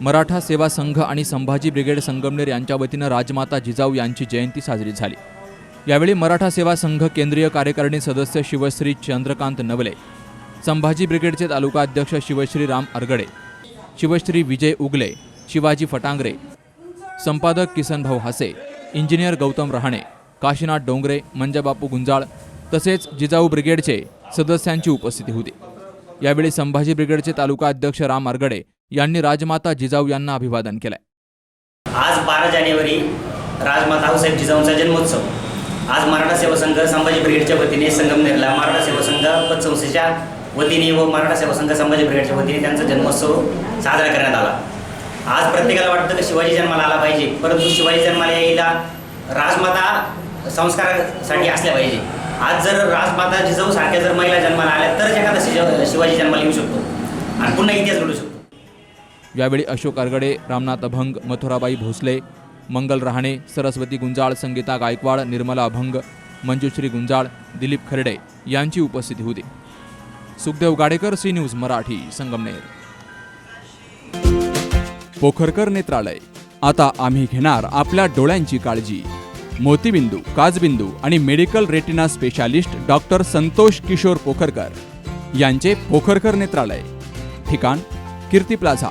मराठा सेवा संघ आणि संभाजी ब्रिगेड संगमनेर यांच्या वतीनं राजमाता जिजाऊ यांची जयंती साजरी झाली. यावेळी मराठा सेवा संघ केंद्रीय कार्यकारिणी सदस्य शिवश्री चंद्रकांत नवले संभाजी ब्रिगेडचे तालुका अध्यक्ष शिवश्री राम अरगडे शिवश्री विजय उगले शिवाजी फटांगरे संपादक किसनभाऊ हासे इंजिनियर गौतम रहाणे काशीनाथ डोंगरे मंजाबापू गुंजाळ तसेच जिजाऊ ब्रिगेडचे सदस्यांची उपस्थिती होती. यावेळी संभाजी ब्रिगेडचे तालुका अध्यक्ष राम अरगडे यांनी राजमाता जिजाऊ यांना अभिवादन केलंय. आज बारा जानेवारी राजमाता आऊसाहेब जिजाऊंचा जन्मोत्सव. आज मराठा सेवा संघ संभाजी ब्रिगेडच्या वतीने संगमनेरला मराठा सेवा संघ पतसंस्थेच्या वतीने व मराठा सेवा संघ संभाजी ब्रिगेडच्या वतीने त्यांचा जन्मोत्सव साजरा करण्यात आला. आज प्रत्येकाला वाटतं की शिवाजी जन्माला आला पाहिजे परंतु शिवाजी जन्माला यायला राजमाता संस्कारासाठी असल्या पाहिजे. आज जर राजमाता जिजाऊ सारख्या जर महिला जन्माला आल्या तरच एखादा शिज- शिवाजी जन्माला येऊ शकतो. आणि पुन्हा इतिहास घडू शकतो. यावेळी अशोक अरगडे रामनाथ अभंग मथुराबाई भोसले मंगल रहाणे सरस्वती गुंजाळ संगीता गायकवाड निर्मला अभंग मंजुश्री गुंजाळ दिलीप खर्डे यांची उपस्थिती होती. Sukhdev Gadekar C news Marathi Sangamner. Pokharkar नेत्रालय. आता आम्ही घेणार आपल्या डोळ्यांची काळजी. मोतीबिंदू काजबिंदू आणि medical retina specialist doctor Santosh Kishor Pokharkar यांचे पोखरकर नेत्रालय. ठिकाण कीर्ती प्लाझा.